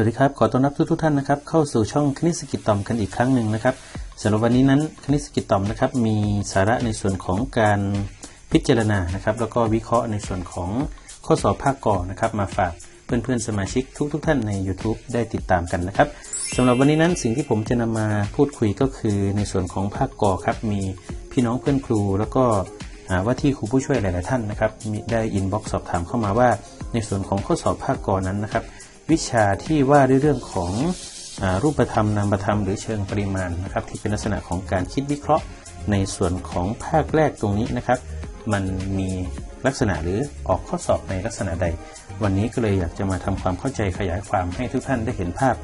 สวัสดีครับ ขอต้อนรับทุกทุกท่านนะครับเข้าสู่ช่องคณิตสกิจต่อมกันอีกครั้งหนึ่งนะครับสำหรับวันนี้นั้นคณิตสกิจต่อมนะครับมีสาระในส่วนของการพิจารณานะครับแล้วก็วิเคราะห์ในส่วนของข้อสอบภาคก่อนะครับมาฝากเพื่อนๆสมาชิกทุกๆทท่านใน YouTube ได้ติดตามกันนะครับสำหรับวันนี้นั้นสิ่งที่ผมจะนำมาพูดคุยก็คือในส่วนของภาคก่อครับมีพี่น้องเพื่อนครู แล้วก็อาว่าที่ครูผู้ช่วยหลายๆท่านนะครับมีได้อินบ็อกซ์สอบถามเข้ามาว่า ในส่วนของข้อสอบภาคก่อนั้นนะครับ วิชาที่ว่าด้วยเรื่องของอรูปธรรมนามธรรมหรือเชิงปริมาณนะครับ ที่เป็นลักษณะของการคิดวิเคราะห์ในส่วนของภาคแรกตรงนี้นะครับ มันมีลักษณะหรือออกข้อสอบในลักษณะใด วันนี้ก็เลยอยากจะมาทำความเข้าใจขยายความให้ทุกท่านได้เห็นภาพ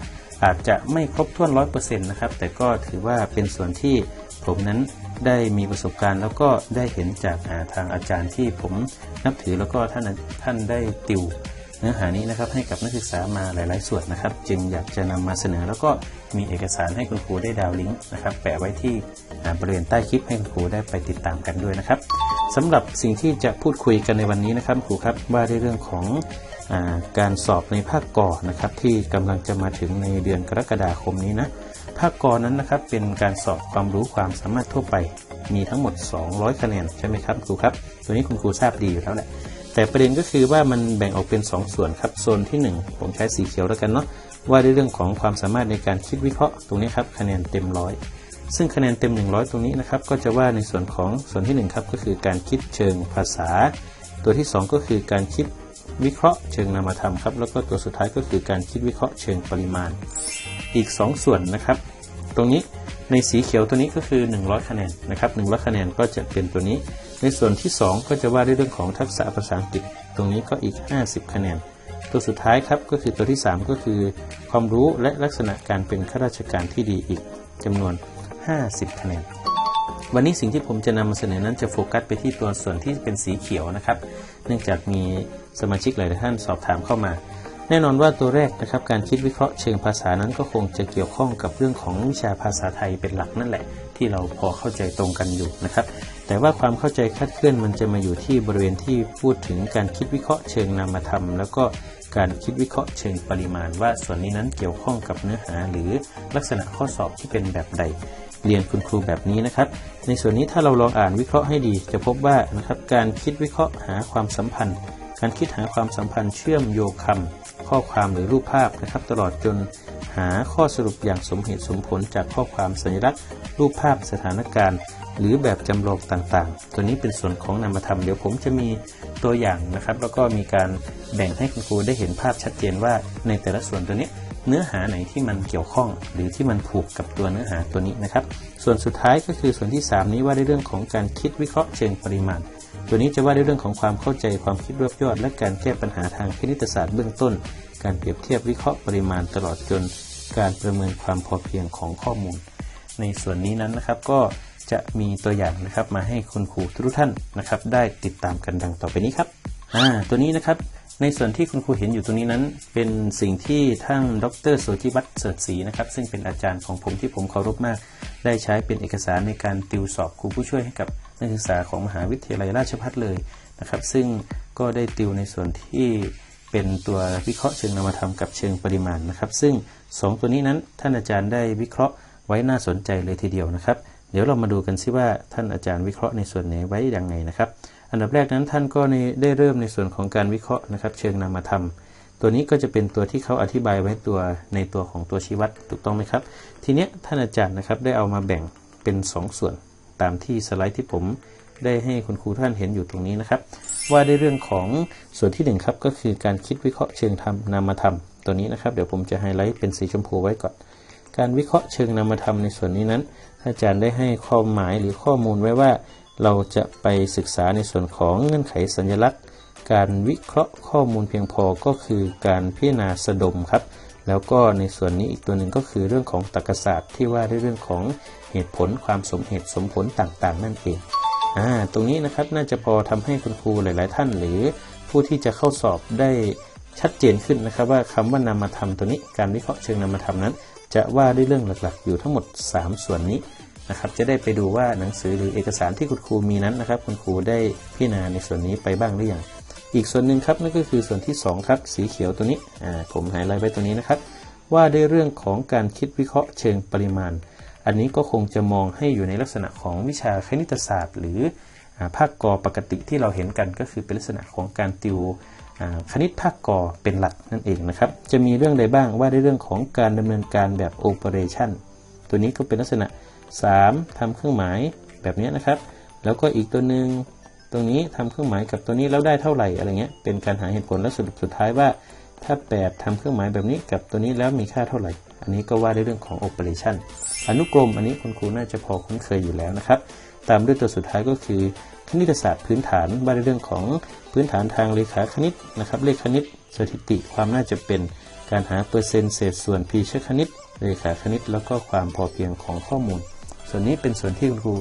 อาจจะไม่ครบถ้วนร้อยเปอร์เซ็นต์นะครับ แต่ก็ถือว่าเป็นส่วนที่ผมนั้นได้มีประสบการณ์ แล้วก็ได้เห็นจากาทางอาจารย์ที่ผมนับถือแล้วก็ท่านท่านได้ติว เนื้อหานี้นะครับให้กับนักศึกษามาหลาย ๆ ส่วนนะครับ จึงอยากจะนำมาเสนอ แล้วก็มีเอกสารให้คุณครูได้ดาวน์ลิงก์นะครับแปะไว้ที่บริเวณใต้คลิปให้คุณครูได้ไปติดตามกันด้วยนะครับสำหรับสิ่งที่จะพูดคุยกันในวันนี้นะครับครูครับว่าในเรื่องของอการสอบในภาคกอนะครับที่กำลังจะมาถึงในเดือนกรกฎาคมนี้นะภาคกอนั้นนะครับเป็นการสอบความรู้ความสามารถทั่วไป มีทั้งหมด 200 คะแนนใช่ไหมครับครูครับ ตัวนี้คุณครูทราบดีอยู่แล้วแหละ แต่ประเด็นก็คือว่ามันแบ่งออกเป็น 2 ส่วนครับโซนที่ 1 ผมใช้สีเขียวแล้วกันเนาะว่าในเรื่องของความสามารถในการคิดวิเคราะห์ตรงนี้ครับคะแนนเต็มร้อยซึ่งคะแนนเต็ม 100 ตรงนี้นะครับก็จะว่าในส่วนของส่วนที่ 1 ครับก็คือการคิดเชิงภาษา ตัวที่ 2 ก็คือการคิดวิเคราะห์เชิงนามธรรมครับแล้วก็ตัวสุดท้ายก็คือการคิดวิเคราะห์เชิงปริมาณ อีก 2 ส่วนนะครับ ตรงนี้ในสีเขียวตัวนี้ก็คือ 100 คะแนนนะครับ100 คะแนนก็จะเป็นตัวนี้ ในส่วนที่ 2 ก็จะว่าด้วยเรื่องของทักษะภาษาอังกฤษ ตรงนี้ก็อีก 50 คะแนน ตัวสุดท้ายครับก็คือตัวที่ 3 ก็คือ ความรู้และลักษณะการเป็นข้าราชการที่ดีอีกจำนวน 50 คะแนน วันนี้สิ่งที่ผมจะนำมาเสนอนั้นจะโฟกัสไปที่ตัวส่วนที่เป็นสีเขียวนะครับ เนื่องจากมีสมาชิกหลายท่านสอบถามเข้ามา แน่นอนว่าตัวแรกนะครับการคิดวิเคราะห์เชิงภาษานั้นก็คงจะเกี่ยวข้องกับเรื่องของวิชาภาษาไทยเป็นหลักนั่นแหละ ที่เราพอเข้าใจตรงกันอยู่นะครับ แต่ว่าความเข้าใจคาดเคลื่อนมันจะมาอยู่ที่บริเวณที่พูดถึงการคิดวิเคราะห์เชิงนามธรรม แล้วก็การคิดวิเคราะห์เชิงปริมาณ ว่าส่วนนี้นั้นเกี่ยวข้องกับเนื้อหา หรือลักษณะข้อสอบที่เป็นแบบใด เรียนคุณครูแบบนี้นะครับ ในส่วนนี้ถ้าเราลองอ่านวิเคราะห์ให้ดี จะพบว่านะครับการคิดวิเคราะห์หาความสัมพันธ์ การคิดหาความสัมพันธ์เชื่อมโยงคำข้อความหรือรูปภาพนะครับ ตลอดจนหาข้อสรุปอย่างสมเหตุสมผลจากข้อความสัญลักษณ์ รูปภาพสถานการณ์ หรือแบบจำลองต่างๆ ตัวนี้เป็นส่วนของนามธรรม เดี๋ยวผมจะมีตัวอย่างนะครับ แล้วก็มีการแบ่งให้คุณครูได้เห็นภาพชัดเจนว่าในแต่ละส่วนตัวนี้เนื้อหาไหนที่มันเกี่ยวข้อง หรือที่มันผูกกับตัวเนื้อหาตัวนี้นะครับ ส่วนสุดท้ายก็คือส่วนที่ 3 นี้ว่าในเรื่องของการคิดวิเคราะห์เชิงปริมาณ ตัวนี้จะว่าในเรื่องของความเข้าใจความคิดรวบยอด และการแก้ปัญหาทางคณิตศาสตร์เบื้องต้น การเปรียบเทียบวิเคราะห์ปริมาณตลอดจน การประเมินความพอเพียงของข้อมูล ในส่วนนี้นั้นนะครับก็จะมีตัวอย่างนะครับมาให้คุณครูทุกท่านนะครับ ได้ติดตามกันดังต่อไปนี้ครับอ่าตัวนี้นะครับในส่วนที่คุณครูเห็นอยู่ตรงนี้นั้น เป็นสิ่งที่ทั้งดรสุจิวัฒน์เสริฐศรีนะครับ ซึ่งเป็นอาจารย์ของผมที่ผมเคารพมาก ได้ใช้เป็นเอกสารในการติวสอบครูผู้ช่วยให้กับนักศึกษาของมหาวิทยาลัยราชภัฏเลยนะครับ ซึ่งก็ได้ติวในส่วนที่เป็นตัววิเคราะห์เชิงนามธรรมกับเชิงปริมาณนะครับ ซึ่ง 2 ตัวนี้นั้นท่านอาจารย์ได้วิเคราะห์ ไว้น่าสนใจเลยทีเดียวนะครับ เดี๋ยวเรามาดูกันซิว่าท่านอาจารย์วิเคราะห์ในส่วนไหนไว้ยังไงนะครับ อันดับแรกนั้นท่านก็ได้เริ่มในส่วนของการวิเคราะห์นะครับ เชิงนามธรรม ตัวนี้ก็จะเป็นตัวที่เขาอธิบายไว้ตัวในตัวของตัวชี้วัดถูกต้องไหมครับ ทีเนี้ยท่านอาจารย์นะครับได้เอามาแบ่งเป็น 2 ส่วนตามที่สไลด์ที่ผมได้ให้คุณครูท่านเห็นอยู่ตรงนี้นะครับ ว่าในเรื่องของส่วนที่1ครับก็คือการคิดวิเคราะห์เชิงธรรมนามธรรมตัวนี้นะครับ เดี๋ยวผมจะไฮไลท์เป็นสีชมพูไว้ก่อน การวิเคราะห์เชิงนามธรรมในส่วนนี้นั้น อาจารย์ได้ให้ข้อหมายหรือข้อมูลไว้ว่า เราจะไปศึกษาในส่วนของเงื่อนไขสัญลักษณ์ การวิเคราะห์ข้อมูลเพียงพอก็คือการพิจารณาสะดมครับ แล้วก็ในส่วนนี้อีกตัวหนึ่งก็คือเรื่องของตรรกศาสตร์ที่ว่าเรื่องของเหตุผลความสมเหตุสมผลต่างๆ นั่นเองอ่าตรงนี้นะครับน่าจะพอทำให้คุณครูหลาย ๆ ท่านหรือผู้ที่จะเข้าสอบได้ชัดเจนขึ้นนะครับว่าคำว่านามธรรมตัวนี้การวิเคราะห์เชิงนามธรรมนั้น จะว่าด้วยเรื่องหลักๆ อยู่ทั้งหมด 3 ส่วนนี้นะครับ จะได้ไปดูว่าหนังสือหรือเอกสารที่คุณครูมีนั้นนะครับ คุณครูได้พิจารณาในส่วนนี้ไปบ้างหรือยัง อีกส่วนหนึ่งครับนั่นก็คือส่วนที่ 2 ครับ สีเขียวตัวนี้อ่าผมไฮไลท์ไว้ตัวนี้นะครับ ว่าด้วยเรื่องของการคิดวิเคราะห์เชิงปริมาณ อันนี้ก็คงจะมองให้อยู่ในลักษณะของวิชาคณิตศาสตร์ หรือภาคกอปกติที่เราเห็นกันก็คือเป็นลักษณะของการติวอ่า คณิตภาคกอเป็นหลักนั่นเองนะครับ จะมีเรื่องใดบ้างว่าด้วยเรื่องของการดำเนินการแบบ operation ตัวนี้ก็เป็นลักษณะ 3ทำเครื่องหมายแบบนี้นะครับ แล้วก็อีกตัวหนึ่งตรงนี้ทำเครื่องหมายกับตัวนี้แล้วได้เท่าไหร่อะไรเงี้ย เป็นการหาเหตุผลและสรุปสุดท้ายว่า ถ้า 8ทำเครื่องหมายแบบนี้กับตัวนี้แล้วมีค่าเท่าไหร่ อันนี้ก็ว่าด้วยเรื่องของ operation อนุกรมอันนี้คุณครูน่าจะพอคุ้นเคยอยู่แล้วนะครับ ตามด้วยตัวสุดท้ายก็คือ ณิตศาสตร์พื้นฐานว่าด้วยเรื่องของพื้นฐานทางเลขาคณิตนะครับเลขคณิต สถิติความน่าจะเป็นการหาเปอร์เซ็นต์เศษส่วนพีเชคณิตเลขาคณิต แล้วก็ความพอเพียงของข้อมูล ส่วนนี้เป็นส่วนที่คุณครู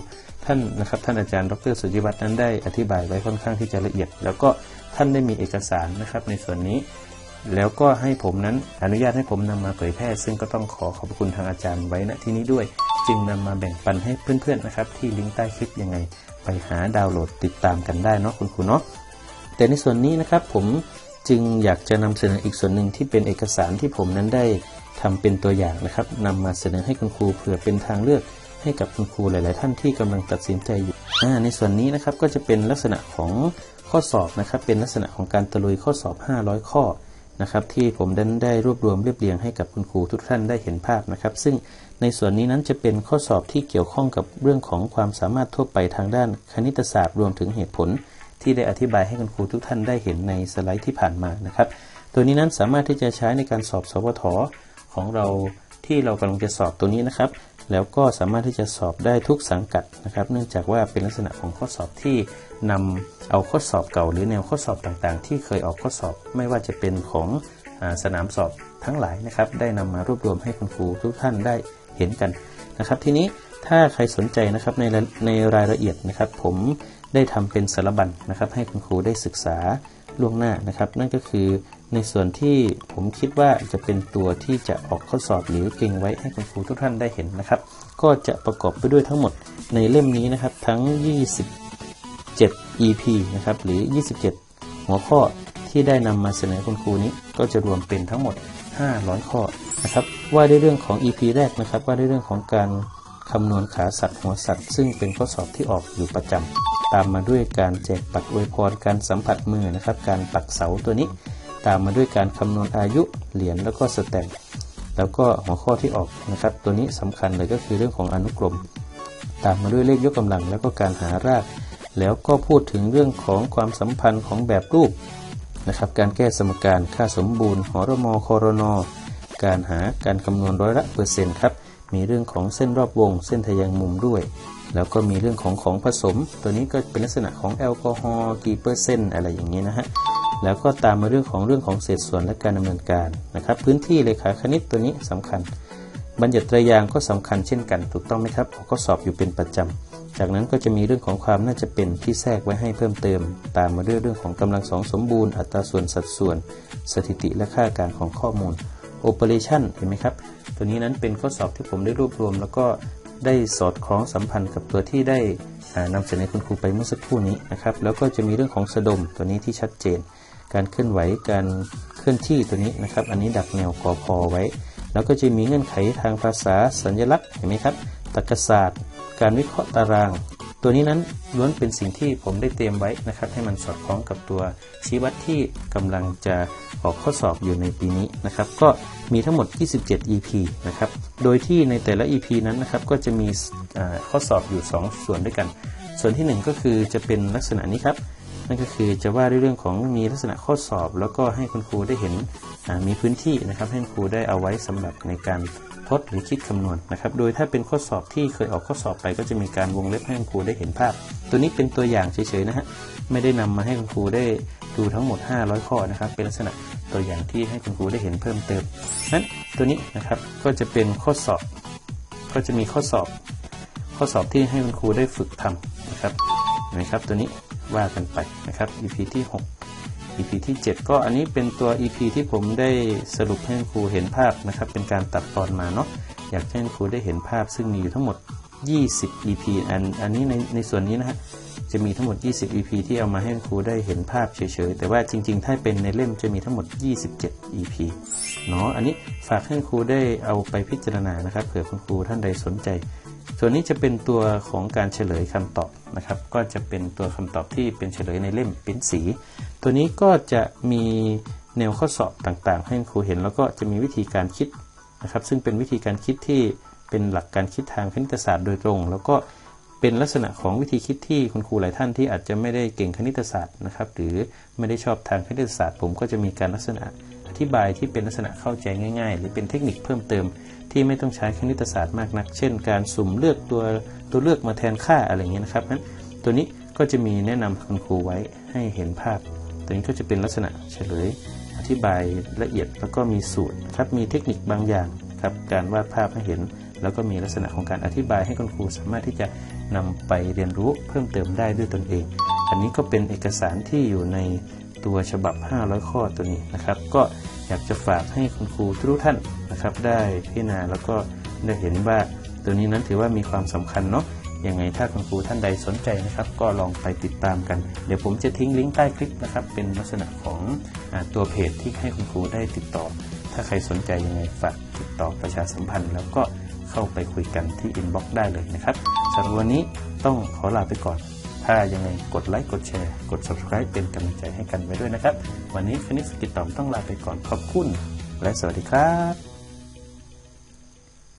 ท่านนะครับท่านอาจารย์ดรสุจิวัฒน์นั้นได้อธิบายไว้ค่อนข้างที่จะละเอียด แล้วก็ท่านได้มีเอกสารนะครับในส่วนนี้ แล้วก็ให้ผมนั้นอนุญาตให้ผมนำมาเผยแพร่ ซึ่งก็ต้องขอขอบคุณทางอาจารย์ไว้ณที่นี้ด้วย จึงนำมาแบ่งปันให้เพื่อนๆนะครับ ที่ลิงก์ใต้คลิปยังไง ไปหาดาวน์โหลดติดตามกันได้เนาะคุณครูเนาะแต่ในส่วนนี้นะครับผมจึงอยากจะนำเสนออีกส่วนหนึ่งที่เป็นเอกสารที่ผมนั้นได้ทำเป็นตัวอย่างนะครับนำมาเสนอให้คุณครูเผื่อเป็นทางเลือกให้กับคุณครูหลาย ๆ ท่านที่กำลังตัดสินใจอยู่อ่าในส่วนนี้นะครับก็จะเป็นลักษณะของข้อสอบนะครับ เป็นลักษณะของการตะลุยข้อสอบ 500 ข้อ นะครับที่ผมได้ได้รวบรวมเรียบเรียงให้กับคุณครูทุกท่านได้เห็นภาพนะครับ ซึ่งในส่วนนี้นั้นจะเป็นข้อสอบที่เกี่ยวข้องกับเรื่องของความสามารถทั่วไปทางด้านคณิตศาสตร์รวมถึงเหตุผล ที่ได้อธิบายให้คุณครูทุกท่านได้เห็นในสไลด์ที่ผ่านมานะครับ ตัวนี้นั้นสามารถที่จะใช้ในการสอบสวทของเราที่เรากำลังจะสอบตัวนี้นะครับ แล้วก็สามารถที่จะสอบได้ทุกสังกัดนะครับ เนื่องจากว่าเป็นลักษณะของข้อสอบที่นำเอาข้อสอบเก่า หรือแนวข้อสอบต่างๆ ที่เคยออกข้อสอบ ไม่ว่าจะเป็นของอสนามสอบทั้งหลายนะครับ ได้นำมารวบรวมให้คุณครูทุกท่านได้เห็นกันนะครับ ทีนี้ถ้าใครสนใจนะครับในในรายละเอียดนะครับ ผมได้ทำเป็นสารบัญนะครับ ให้คุณครูได้ศึกษาล่วงหน้านะครับ นั่นก็คือในส่วนที่ผมคิดว่าจะเป็นตัวที่จะออกข้อสอบหรือเก่งไว้ให้คุณครูทุกท่านได้เห็นนะครับ ก็จะประกอบไปด้วยทั้งหมดในเล่มนี้นะครับ ทั้ง 27 EP นะครับหรือ 27 หัวข้อที่ได้นำมาเสนอคุณครูนี้ ก็จะรวมเป็นทั้งหมด 500 ข้อนะครับว่าด้วยเรื่องของ EP แรกนะครับ ว่าด้วยเรื่องของการคำนวณขาสัตว์หัวสัตว์ ซึ่งเป็นข้อสอบที่ออกอยู่ประจำตามมาด้วยการแจกปัดอวยพรการสัมผัสมือนะครับ การปักเสาตัวนี้ ตามมาด้วยการคำนวณอายุเหรียญแล้วก็สแตมป์แล้วก็หัวข้อที่ออกนะครับ ตัวนี้สำคัญเลยก็คือเรื่องของอนุกรม ตามมาด้วยเลขยกกำลัง แล้วก็การหาราก แล้วก็พูดถึงเรื่องของความสัมพันธ์ของแบบรูปนะครับ การแก้สมการค่าสมบูรณ์หอรมอคอรนอการหาการคำนวณร้อยละเปอร์เซ็นต์ครับ มีเรื่องของเส้นรอบวง เส้นทะแยงมุมด้วย แล้วก็มีเรื่องของของผสม ตัวนี้ก็เป็นลักษณะของแอลกอฮอล์กี่เปอร์เซ็นต์อะไรอย่างนี้นะฮะ แล้วก็ตามมาเรื่องของเรื่องของเศษส่วนและการดำเนินการนะครับ พื้นที่เลขาคณิตตัวนี้สำคัญ บัญญัติตรายางก็สำคัญเช่นกัน ถูกต้องไหมครับเขาก็สอบอยู่เป็นประจำจากนั้นก็จะมีเรื่องของความน่าจะเป็นที่แทรกไว้ให้เพิ่มเติม ตามมาด้วยเรื่องของกำลังสองสมบูรณ์ อัตราส่วนสัดส่วน สถิติและค่าการของข้อมูล operation เห็นไหมครับ ตัวนี้นั้นเป็นข้อสอบที่ผมได้รวบรวม แล้วก็ได้สอดคล้องสัมพันธ์กับตัวที่ได้อ่านำเสนอคุณครูไปเมื่อสักครู่นี้นะครับ แล้วก็จะมีเรื่องของสะดมตัวนี้ที่ชัดเจน การเคลื่อนไหวการเคลื่อนที่ตัวนี้นะครับ อันนี้ดักแนวกอพอไว้ แล้วก็จะมีเงื่อนไขทางภาษาสัญลักษณ์เห็นไหมครับตรรกศาสตร์ การวิเคราะห์ตาราง ตัวนี้นั้นล้วนเป็นสิ่งที่ผมได้เตรียมไว้นะครับ ให้มันสอดคล้องกับตัวชี้วัดที่กำลังจะออกข้อสอบอยู่ในปีนี้นะครับ ก็มีทั้งหมด 27 EP นะครับ โดยที่ในแต่ละ EP นั้นนะครับ ก็จะมีข้อสอบอยู่ 2 ส่วนด้วยกัน ส่วนที่ 1 ก็คือจะเป็นลักษณะนี้ครับ นั่นก็คือจะว่าด้วยเรื่องของมีลักษณะข้อสอบ แล้วก็ให้คุณครูได้เห็นมีพื้นที่นะครับ ให้คุณครูได้เอาไว้สำหรับในการทดหรือคิดคำนวณนะครับ โดยถ้าเป็นข้อสอบที่เคยออกข้อสอบไป ก็จะมีการวงเล็บให้คุณครูได้เห็นภาพ ตัวนี้เป็นตัวอย่างเฉยๆนะฮะ ไม่ได้นำมาให้คุณครูได้ดูทั้งหมด 500 ข้อนะครับ เป็นลักษณะตัวอย่างที่ให้คุณครูได้เห็นเพิ่มเติมนั้นตัวนี้นะครับ ก็จะเป็นข้อสอบ ก็จะมีข้อสอบ ข้อสอบที่ให้คุณครูได้ฝึกทำนะครับเห็นไหมครับ ตัวนี้ ว่ากันไปนะครับ EP ที่ 6 EP ที่ 7 ก็อันนี้เป็นตัว EP ที่ผมได้สรุปให้คุณครูเห็นภาพนะครับ เป็นการตัดตอนมาเนาะอยากให้คุณครูได้เห็นภาพ ซึ่งมีอยู่ทั้งหมด 20 EP อันอันนี้ในในส่วนนี้นะฮะจะมีทั้งหมด 20 EP ที่เอามาให้ครูได้เห็นภาพเฉยๆ แต่ว่าจริง ๆ ถ้าเป็นในเล่มจะมีทั้งหมด 27 EP เนาะ อันนี้ฝากให้ครูได้เอาไปพิจารณานะครับ เผื่อคุณครูท่านใดสนใจ ส่วนนี้จะเป็นตัวของการเฉลยคำตอบนะครับ ก็จะเป็นตัวคำตอบที่เป็นเฉลยในเล่มเปริ้นสี ตัวนี้ก็จะมีแนวข้อสอบต่างๆ ให้ครูเห็น แล้วก็จะมีวิธีการคิดนะครับ ซึ่งเป็นวิธีการคิดที่เป็นหลักการคิดทางคณิตศาสตร์โดยตรง แล้วก็เป็นลักษณะของวิธีคิดที่คุณครูหลายท่านที่อาจจะไม่ได้เก่งคณิตศาสตร์นะครับ หรือไม่ได้ชอบทางคณิตศาสตร์ ผมก็จะมีการลักษณะอธิบายที่เป็นลักษณะเข้าใจง่าย ๆ หรือเป็นเทคนิคเพิ่มเติม ที่ไม่ต้องใช้คณิตศาสตร์มากนัก เช่น การสุ่มเลือกตัวตัวเลือกมาแทนค่าอะไรเงี้ยนะครับนั้นตัวนี้ก็จะมีแนะนำคุณครูไว้ให้เห็นภาพ ตัวนี้ก็จะเป็นลักษณะเฉลย อธิบายละเอียดแล้วก็มีสูตรครับมีเทคนิคบางอย่างครับการวาดภาพให้เห็น แล้วก็มีลักษณะของการอธิบายให้คุณครูสามารถที่จะนำไปเรียนรู้เพิ่มเติมได้ด้วยตนเอง อันนี้ก็เป็นเอกสารที่อยู่ในตัวฉบับ 500 ข้อตัวนี้นะครับ ก็ อยากจะฝากให้คุณครูทุกท่านนะครับ ได้พิจารณาแล้วก็ได้เห็นว่าตัวนี้นั้นถือว่ามีความสำคัญเนาะยังไงถ้าคุณครูท่านใดสนใจนะครับ ก็ลองไปติดตามกัน เดี๋ยวผมจะทิ้งลิงก์ใต้คลิปนะครับ เป็นลักษณะของอตัวเพจที่ให้คุณครูได้ติดต่อ ถ้าใครสนใจยังไงฝากติดต่อประชาสัมพันธ์ แล้วก็เข้าไปคุยกันที่อินบ็อกซ์ได้เลยนะครับสำหรับวันนี้ต้องขอลาไปก่อน ถ้ายังไงกดไลค์กดแชร์ กด subscribe เป็นกำลังใจให้กันไว้ด้วยนะครับ วันนี้คณิตสกิจตอมต้องลาไปก่อนขอบคุณ และสวัสดีครับ